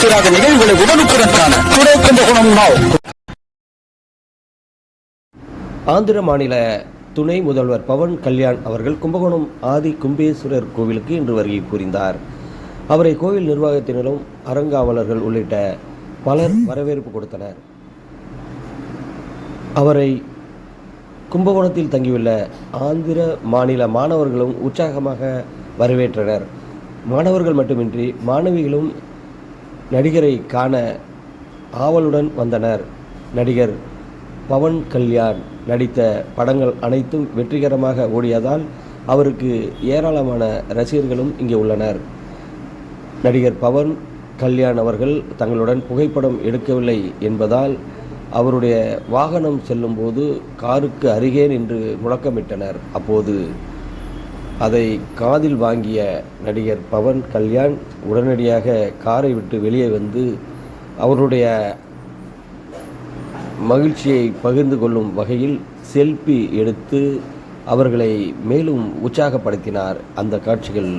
தீராத நிகழ்வுகளை உடனுக்குடன் காண துணை கும்பகோணம் நாவ் ஆந்திர மாநில துணை முதல்வர் பவன் கல்யாண் அவர்கள் கும்பகோணம் ஆதி கும்பேஸ்வரர் கோவிலுக்கு இன்று வருகை புரிந்தார். அவரை கோவில் நிர்வாகத்தினரும் அறங்காவலர்கள் உள்ளிட்ட பலர் வரவேற்பு கொடுத்தனர். அவரை கும்பகோணத்தில் தங்கியுள்ள ஆந்திர மாநில மாணவர்களும் உற்சாகமாக வரவேற்றனர். மாணவர்கள் மட்டுமின்றி மாணவிகளும் நடிகரை காண ஆவலுடன் வந்தனர். நடிகர் பவன் கல்யாண் நடித்த படங்கள் அனைத்தும் வெற்றிகரமாக ஓடியதால் அவருக்கு ஏராளமான ரசிகர்களும் இங்கே உள்ளனர். நடிகர் பவன் கல்யாண் அவர்கள் தங்களுடன் புகைப்படம் எடுக்கவில்லை என்பதால் அவருடைய வாகனம் செல்லும்போது காருக்கு அருகே நின்று முழக்கமிட்டனர். அப்போது அதை காதில் வாங்கிய நடிகர் பவன் கல்யாண் உடனடியாக காரை விட்டு வெளியே வந்து அவருடைய மகிழ்ச்சியை பகிர்ந்து கொள்ளும் வகையில் செல்ஃபி எடுத்து அவர்களை மேலும் உற்சாகப்படுத்தினார் அந்த காட்சிகள்.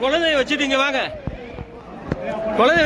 குழந்தைய வச்சுட்டு இங்க வாங்க. குழந்தை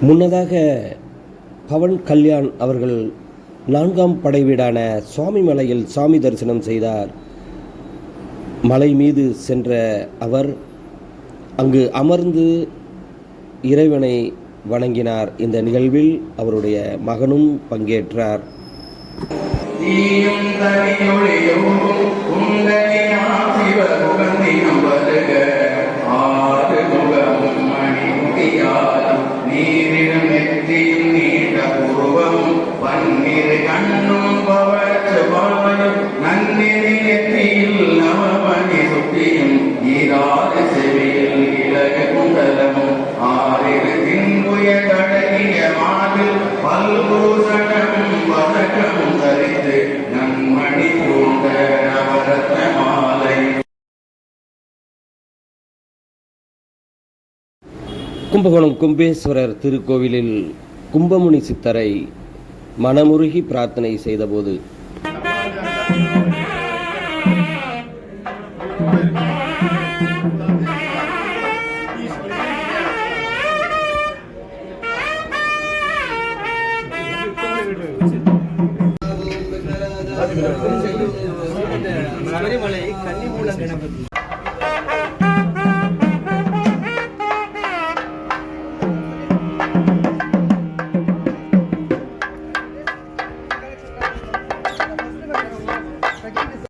முன்னதாக பவன் கல்யாண் அவர்கள் நான்காம் படை வீடான சுவாமி மலையில் சாமி தரிசனம் செய்தார். மலை மீது சென்ற அவர் அங்கு அமர்ந்து இறைவனை வணங்கினார். இந்த நிகழ்வில் அவருடைய மகனும் பங்கேற்றார். தீயும் தனியொழியும் உந்தனியாசிவ முகந்தினம் வருக ஆறு செவியில் இலக ஆறிரு தின்புய மாவில் தரித்து பூண்ட நவரத்ன மாலை. கும்பகோணம் கும்பேஸ்வரர் திருக்கோவிலில் கும்பமுனி சித்தரை மனமுருகி பிரார்த்தனை செய்தபோது சபரிமலை கன்னிமூல கணபதி